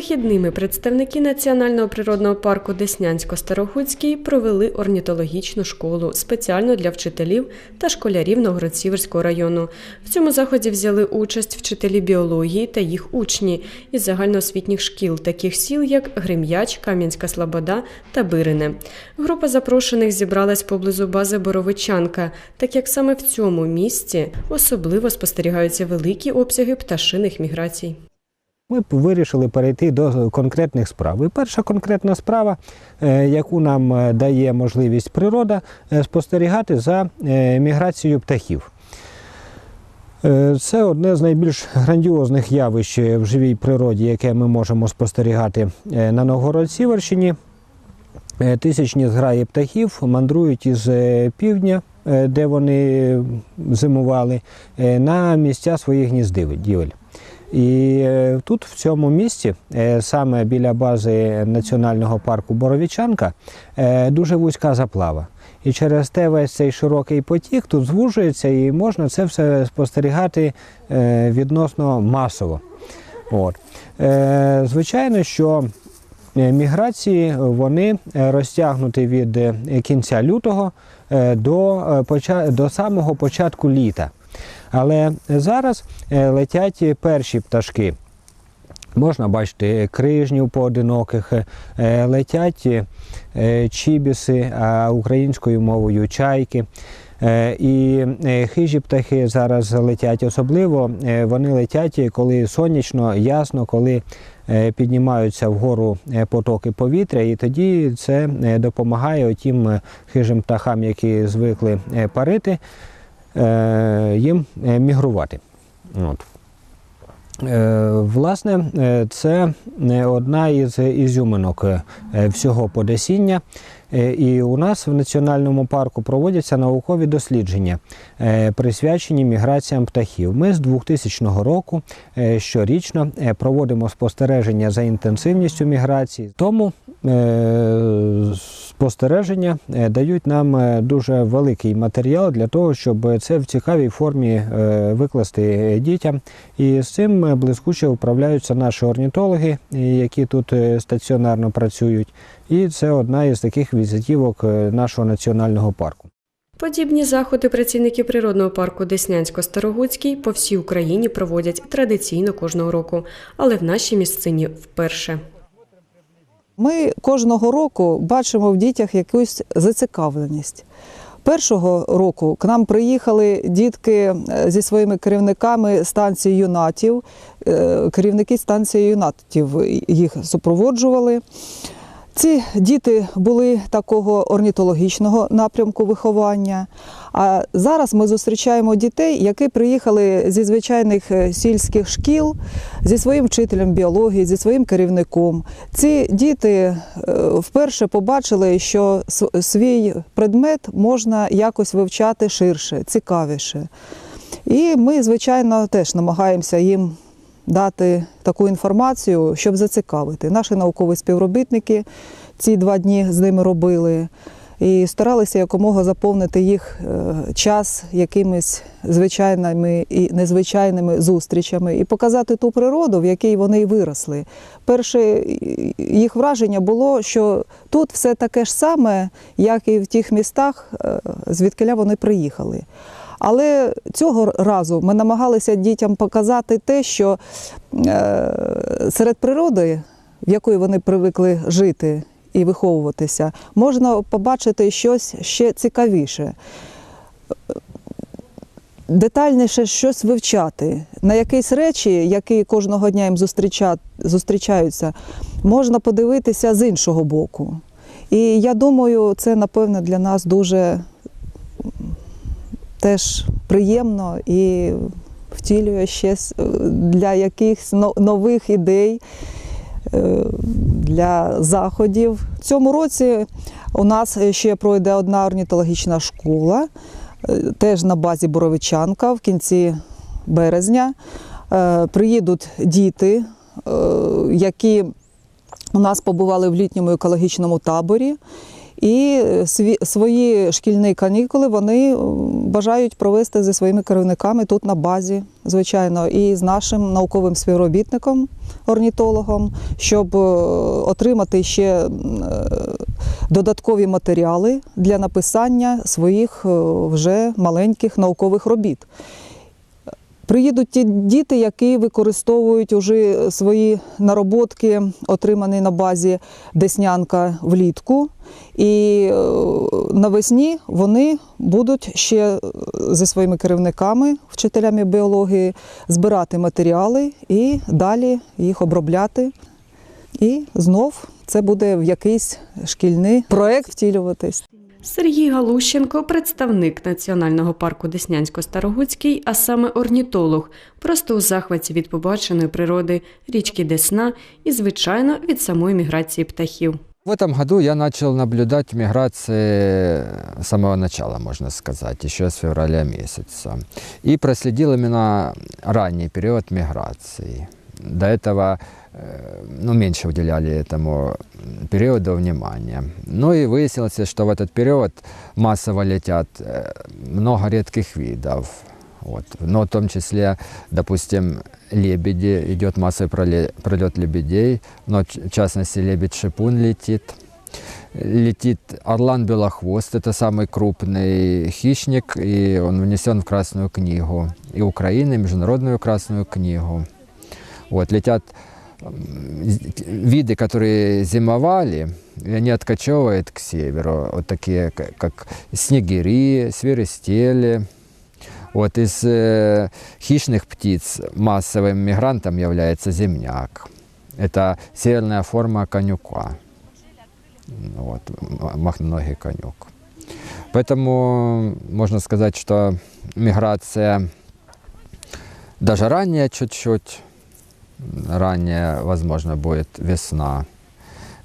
Вихідними представники Національного природного парку Деснянсько-Старохудський провели орнітологічну школу спеціально для вчителів та школярів Новгород-Сіверського району. В цьому заході взяли участь вчителі біології та їх учні із загальноосвітніх шкіл, таких сіл, як Грим'яч, Кам'янська Слобода та Бирине. Група запрошених зібралась поблизу бази Боровичанка, так як саме в цьому місці особливо спостерігаються великі обсяги пташиних міграцій. Ми вирішили перейти до конкретних справ. І перша конкретна справа, е, яку нам е, дає можливість природа, е, спостерігати за міграцією птахів. Це одне з найбільш грандіозних явищ в живій природі, яке ми можемо спостерігати на Новгород-Сіверщині. Тисячні зграї птахів мандрують із півдня, де вони зимували, на місця своїх гніздівель. І е, тут, в цьому місці, е, саме біля бази національного парку Боровічанка, е, дуже вузька заплава. І через те весь цей широкий потік тут звужується, і можна це все спостерігати відносно масово. От. Звичайно, що міграції вони розтягнуті від кінця лютого до, до самого початку літа. Але зараз е, летять перші пташки. Можна бачити крижнів поодиноких, е, летять е, чібіси, а українською мовою чайки. І хижі птахи зараз летять. Особливо вони летять, коли сонячно, ясно, коли піднімаються вгору потоки повітря, і тоді це допомагає тим хижим птахам, які звикли парити, їм е, мігрувати. От. Е, Власне, е, це е, одна із ізюминок е, всього подесіння. Е, І у нас в національному парку проводяться наукові дослідження, е, присвячені міграціям птахів. Ми з 2000 року е, щорічно е, проводимо спостереження за інтенсивністю міграції. Тому е, спостереження е, дають нам е, дуже великий матеріал для того, щоб це в цікавій формі е, викласти дітям. І з цим блискуче управляються наші орнітологи, які тут стаціонарно працюють. І це одна із таких візитівок нашого національного парку. Подібні заходи працівники природного парку Деснянсько-Старогуцький по всій Україні проводять традиційно кожного року, але в нашій місцині вперше. Ми кожного року бачимо в дітях якусь зацікавленість. Першого року к нам приїхали дітки е, зі своїми керівниками станції юнатів. Е, Керівники станції юнатів їх супроводжували. Ці діти були такого орнітологічного напрямку виховання. А зараз ми зустрічаємо дітей, які приїхали зі звичайних е, сільських шкіл зі своїм вчителем біології, зі своїм керівником. Ці діти е, вперше побачили, що свій предмет можна якось вивчати ширше, цікавіше. І ми, звичайно, теж намагаємося їм дати таку інформацію, щоб зацікавити. Наші наукові співробітники ці два дні з ними робили і старалися якомога заповнити їх е, час якимись звичайними і незвичайними зустрічами і показати ту природу, в якій вони й виросли. Перше їх враження було, що тут все таке ж саме, як і в тих містах, е, звідкиля вони приїхали. Але цього разу ми намагалися дітям показати те, що е, серед природи, в якої вони привикли жити і виховуватися, можна побачити щось ще цікавіше. Детальніше щось вивчати. На якісь речі, які кожного дня їм зустрічаються, можна подивитися з іншого боку. І я думаю, це, напевне, для нас дуже теж приємно і втілює ще для якихось нових ідей, е, для заходів. В цьому році у нас ще пройде одна орнітологічна школа, е, теж на базі Боровичанка в кінці березня. Е, Приїдуть діти, е, які у нас побували в літньому екологічному таборі. І сві- свої шкільні канікули вони бажають провести зі своїми керівниками тут на базі, звичайно, і з нашим науковим співробітником, орнітологом, щоб е, отримати ще е, додаткові матеріали для написання своїх е, вже маленьких наукових робіт. Приїдуть ті діти, які використовують уже свої нароботки, отримані на базі Деснянка влітку. І е, навесні вони будуть ще е, зі своїми керівниками, вчителями біології, збирати матеріали і далі їх обробляти. І знов це буде в якийсь шкільний проект втілюватись. Сергій Галущенко, представник Національного парку Деснянсько-Старогуцький, а саме орнітолог, просто у захваті від побаченої природи річки Десна і, звичайно, від самої міграції птахів. В этом году я начал наблюдать миграции с самого начала, можно сказать, еще с февраля месяца. И проследил именно ранний период миграции До этого э, ну, меньше уделяли этому периоду внимания. Ну и выяснилось, что в этот период массово летят э, много редких видов. Вот. Но в том числе, допустим, лебеди, идет массовый проле- пролет лебедей, но ч- в частности лебедь-шипун летит. Летит орлан белохвост, это самый крупный хищник, и он внесен в Красную книгу и Украины, и Международную Красную книгу. Вот, летят виды, которые зимовали, и они откачевывают к северу, вот такие, как снегири, свиристели. Вот из э, хищных птиц массовым мигрантом является земняк. Это северная форма конюка. Ну Вот, махноногий конюк. Поэтому можно сказать, что миграция даже ранее чуть-чуть, ранее, возможно, будет весна.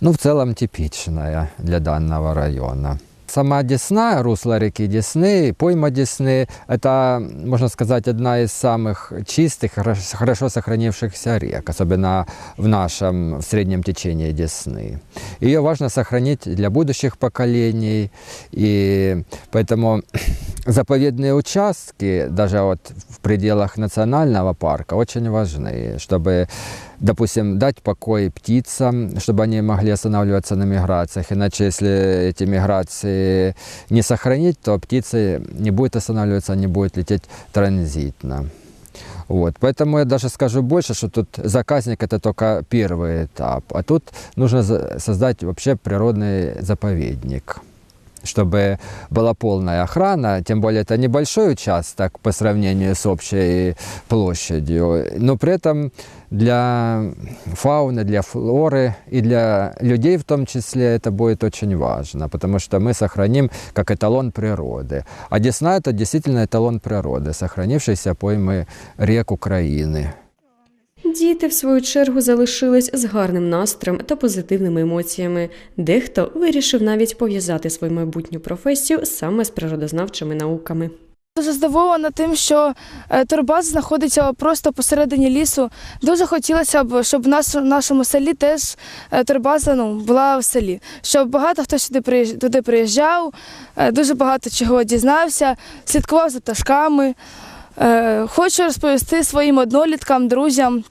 Ну, в целом типичная для данного района. Сама Десна, русло реки Десны, пойма Десны, это, можно сказать, одна из самых чистых, хоро- хорошо сохранившихся рек, особенно в нашем в среднем течении Десны. Ее важно сохранить для будущих поколений, и поэтому заповедные участки, даже вот в пределах национального парка, очень важны, чтобы, допустим, дать покой птицам, чтобы они могли останавливаться на миграциях. Иначе, если эти миграции не сохранить, то птицы не будет останавливаться, они будут лететь транзитно. Вот. Поэтому я даже скажу больше, что тут заказник это только первый этап, а тут нужно создать вообще природный заповедник чтобы была полная охрана, тем более это небольшой участок по сравнению с общей площадью, но при этом для фауны, для флоры и для людей в том числе это будет очень важно, потому что мы сохраним как эталон природы. А Десна это действительно эталон природы, сохранившейся поймы рек Украины. Діти, в свою чергу, залишились з гарним настроєм та позитивними емоціями. Дехто вирішив навіть пов'язати свою майбутню професію саме з природознавчими науками. Дуже здивована тим, що е, турбаза знаходиться просто посередині лісу. Дуже хотілося б, щоб в нашому селі теж е, турбаза ну, була в селі. Щоб багато хто сюди туди приїжджав, е, дуже багато чого дізнався, слідкував за пташками. Хочу розповісти своїм одноліткам, друзям.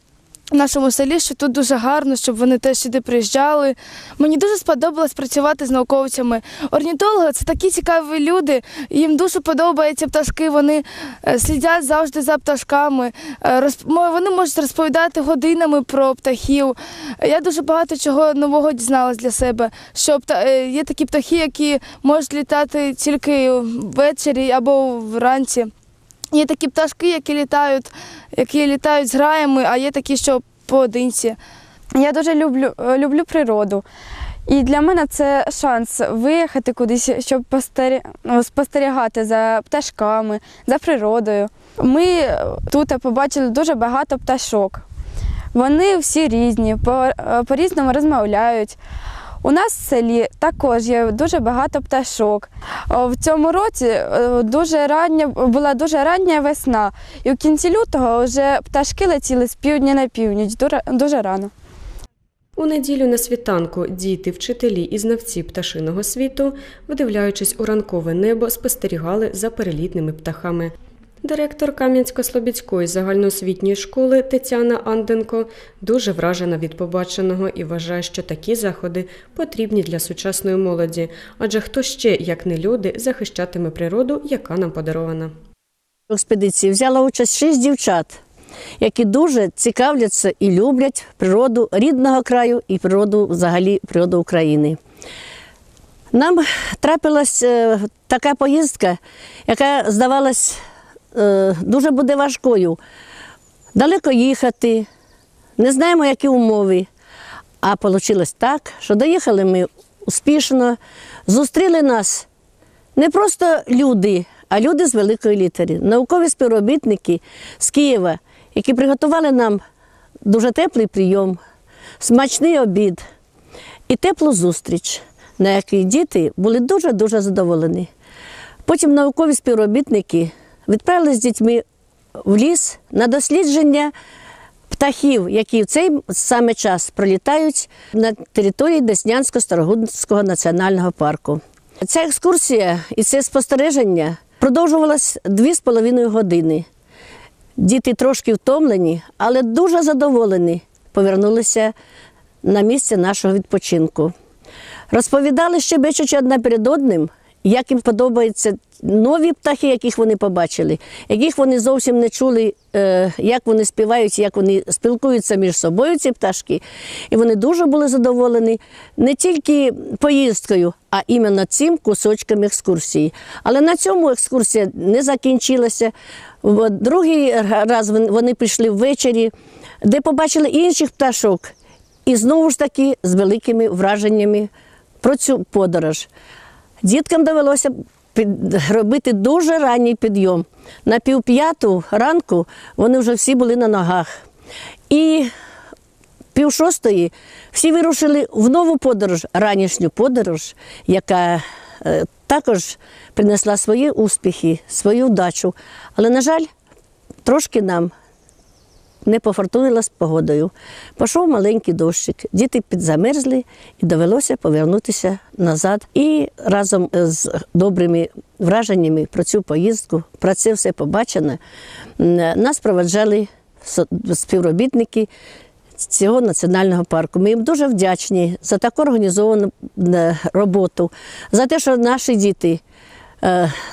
В нашому селі, що тут дуже гарно, щоб вони теж сюди приїжджали. Мені дуже сподобалось працювати з науковцями. Орнітологи це такі цікаві люди. Їм дуже подобаються пташки. Вони е, слідять завжди за пташками. Е, Вони можуть розповідати годинами про птахів. Я дуже багато чого нового дізналась для себе. Що е, є такі птахи, які можуть літати тільки ввечері або вранці. Є такі пташки, які літають, які літають з граями, а є такі, що поодинці. Я дуже люблю, е, люблю природу. І для мене це шанс виїхати кудись, щоб ну, спостерігати за пташками, за природою. Ми е, тут побачили дуже багато пташок. Вони всі різні, е, по-різному розмовляють. У нас в селі також є дуже багато пташок. В цьому році е, дуже рання, була дуже рання весна, і в кінці лютого вже пташки летіли з півдня на північ дуже, рано. У неділю на світанку діти, вчителі і знавці пташиного світу, вдивляючись у ранкове небо, спостерігали за перелітними птахами. Директор Кам'янсько-Слобідської загальноосвітньої школи Тетяна Анденко дуже вражена від побаченого і вважає, що такі заходи потрібні для сучасної молоді, адже хто ще, як не люди, захищатиме природу, яка нам подарована. В експедиції взяла участь шість дівчат, які дуже цікавляться і люблять природу рідного краю і природу взагалі природу України. Нам трапилась е, така поїздка, яка здавалась дуже буде важкою. Далеко їхати, не знаємо, які умови. А вийшло так, що доїхали ми успішно, зустріли нас не просто люди, а люди з великої літери, наукові співробітники з Києва, які приготували нам дуже теплий прийом, смачний обід і теплу зустріч, на якій діти були дуже-дуже задоволені. Потім наукові співробітники відправили з дітьми в ліс на дослідження птахів, які в цей саме час пролітають на території Деснянсько-Старогудського національного парку. Ця екскурсія і це спостереження продовжувалось дві з половиною години. Діти трошки втомлені, але дуже задоволені повернулися на місце нашого відпочинку. Розповідали ще бечучи одне перед одним, як їм подобаються нові птахи, яких вони побачили, яких вони зовсім не чули, е, як вони співають, як вони спілкуються між собою, ці пташки. І вони дуже були задоволені не тільки поїздкою, а іменно цим кусочком екскурсії. Але на цьому екскурсія не закінчилася. Другий раз вони пішли ввечері, де побачили інших пташок. І знову ж таки з великими враженнями про цю подорож. Діткам довелося робити дуже ранній підйом. На півп'яту ранку вони вже всі були на ногах. І пів шостої всі вирушили в нову подорож, ранішню подорож, яка е, також принесла свої успіхи, свою вдачу. Але, на жаль, трошки нам не пофортунило з погодою. Пішов маленький дощик, діти підзамерзли і довелося повернутися назад. І разом з добрими враженнями про цю поїздку, про це все побачене, нас проведжали співробітники цього національного парку. Ми їм дуже вдячні за таку організовану е, роботу, за те, що наші діти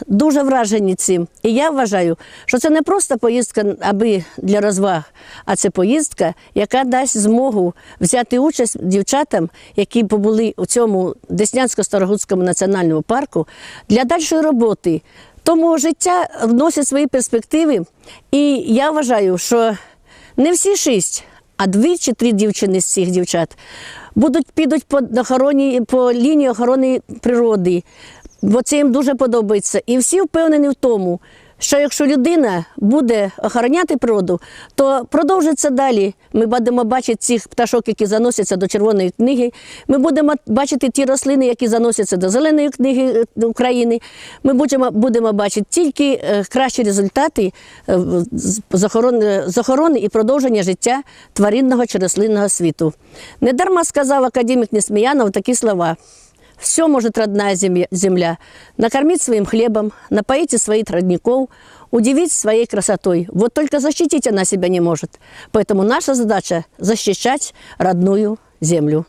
дуже вражені цим. І я вважаю, що це не просто поїздка аби для розваг, а це поїздка, яка дасть змогу взяти участь дівчатам, які побули у цьому Деснянсько-Старогудському національному парку для дальшої роботи. Тому життя вносить свої перспективи, і я вважаю, що не всі шість, а дві чи три дівчини з цих дівчат будуть підуть по охороні, по лінії охорони природи, бо це їм дуже подобається. І всі впевнені в тому, що якщо людина буде охороняти природу, то продовжиться далі. Ми будемо бачити цих пташок, які заносяться до червоної книги. Ми будемо бачити ті рослини, які заносяться до зеленої книги е, України. Ми будемо, будемо бачити тільки е, кращі результати е, з охорони, з охорони і продовження життя тваринного чи рослинного світу. Недарма сказав академік Несміянов такі слова. Все может родная земля. Накормить своим хлебом, напоить из своих родников, удивить своей красотой. Вот только защитить она себя не может. Поэтому наша задача – защищать родную землю.